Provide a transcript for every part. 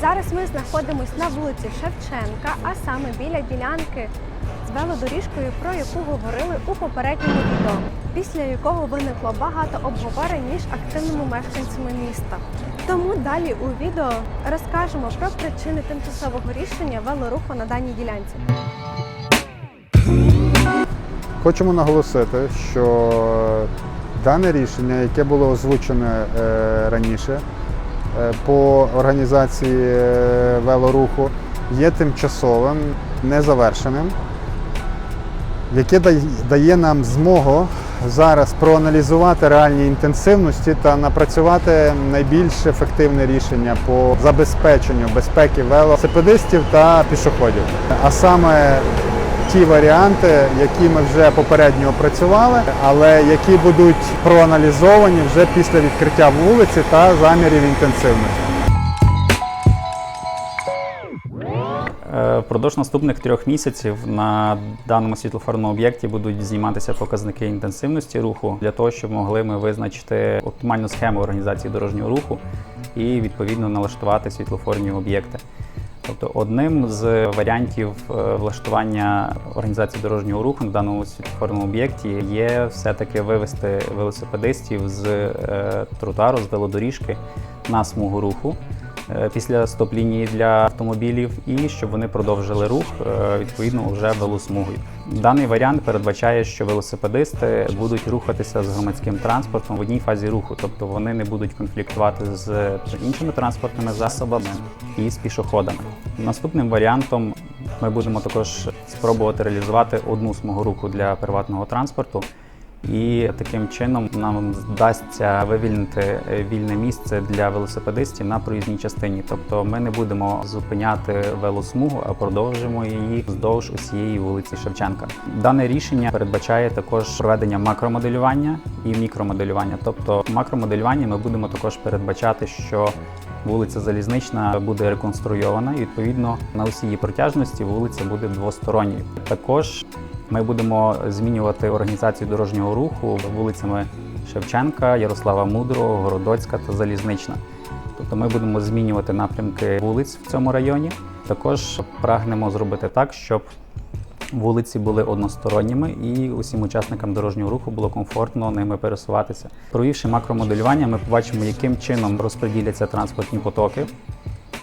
Зараз ми знаходимося на вулиці Шевченка, а саме біля ділянки з велодоріжкою, про яку говорили у попередньому відео, після якого виникло багато обговорень між активними мешканцями міста. Тому далі у відео розкажемо про причини тимчасового рішення велоруху на даній ділянці. Хочемо наголосити, що дане рішення, яке було озвучене е, раніше по організації е, велоруху, є тимчасовим, незавершеним, яке дає нам змогу зараз проаналізувати реальні інтенсивності та напрацювати найбільш ефективне рішення по забезпеченню безпеки велосипедистів та пішоходів. А саме ті варіанти, які ми вже попередньо опрацювали, але які будуть проаналізовані вже після відкриття вулиці та замірів інтенсивності. Е, Впродовж наступних трьох місяців на даному світлофорному об'єкті будуть зніматися показники інтенсивності руху для того, щоб могли ми визначити оптимальну схему організації дорожнього руху і відповідно налаштувати світлофорні об'єкти. Тобто одним з варіантів е, влаштування організації дорожнього руху на даному світлофорному об'єкті є все-таки вивести велосипедистів з е, тротуару, з велодоріжки на смугу руху після стоп-лінії для автомобілів і щоб вони продовжили рух е, відповідно вже велосмугою. Даний варіант передбачає, що велосипедисти будуть рухатися з громадським транспортом в одній фазі руху, тобто вони не будуть конфліктувати з іншими транспортними засобами і з пішоходами. Наступним варіантом ми будемо також спробувати реалізувати одну смугу руху для приватного транспорту. І таким чином нам вдасться вивільнити вільне місце для велосипедистів на проїзній частині. Тобто ми не будемо зупиняти велосмугу, а продовжимо її вздовж усієї вулиці Шевченка. Дане рішення передбачає також проведення макромоделювання і мікромоделювання. Тобто, в макромоделюванні ми будемо також передбачати, що Вулиця Залізнична буде реконструйована, і відповідно на усій її протяжності вулиця буде двосторонньою. Також ми будемо змінювати організацію дорожнього руху вулицями Шевченка, Ярослава Мудрого, Городоцька та Залізнична. Тобто ми будемо змінювати напрямки вулиць в цьому районі. Також прагнемо зробити так, щоб вулиці були односторонніми і усім учасникам дорожнього руху було комфортно ними пересуватися. Провівши макромоделювання, ми побачимо, яким чином розподіляться транспортні потоки.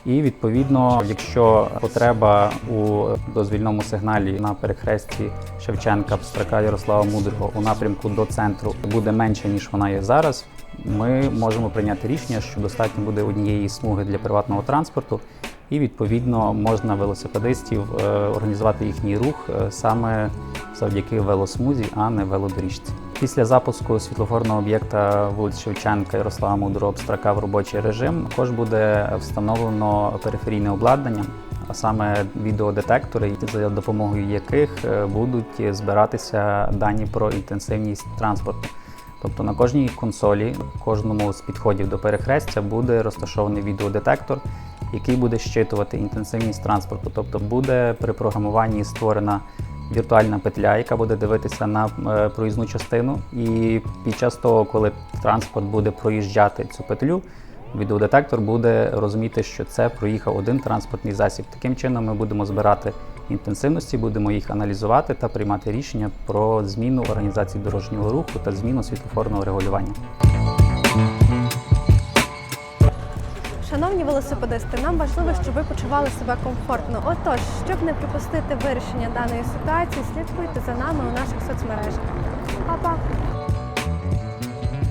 І відповідно, якщо потреба у дозвільному сигналі на перехресті Шевченка, Пстрака Ярослава Мудрого у напрямку до центру буде менше ніж вона є зараз, ми можемо прийняти рішення, що достатньо буде однієї смуги для приватного транспорту, і відповідно можна велосипедистів е, організувати їхній рух е, саме завдяки велосмузі, а не велодоріжці. Після запуску світлофорного об'єкта вулиці Шевченка Ярослава Мудрого Обстрака в робочий режим також буде встановлено периферійне обладнання, а саме відеодетектори, за допомогою яких е, будуть збиратися дані про інтенсивність транспорту. Тобто на кожній консолі, кожному з підходів до перехрестя буде розташований відеодетектор, який буде щитувати інтенсивність транспорту. Тобто буде при програмуванні створена віртуальна петля, яка буде дивитися на е, проїзну частину. І під час того, коли транспорт буде проїжджати цю петлю, відеодетектор буде розуміти, що це проїхав один транспортний засіб. Таким чином ми будемо збирати інтенсивності, будемо їх аналізувати та приймати рішення про зміну організації дорожнього руху та зміну світлофорного регулювання. Шановні велосипедисти, нам важливо, щоб ви почували себе комфортно. Отож, щоб не пропустити вирішення даної ситуації, слідкуйте за нами у наших соцмережах. Па-па!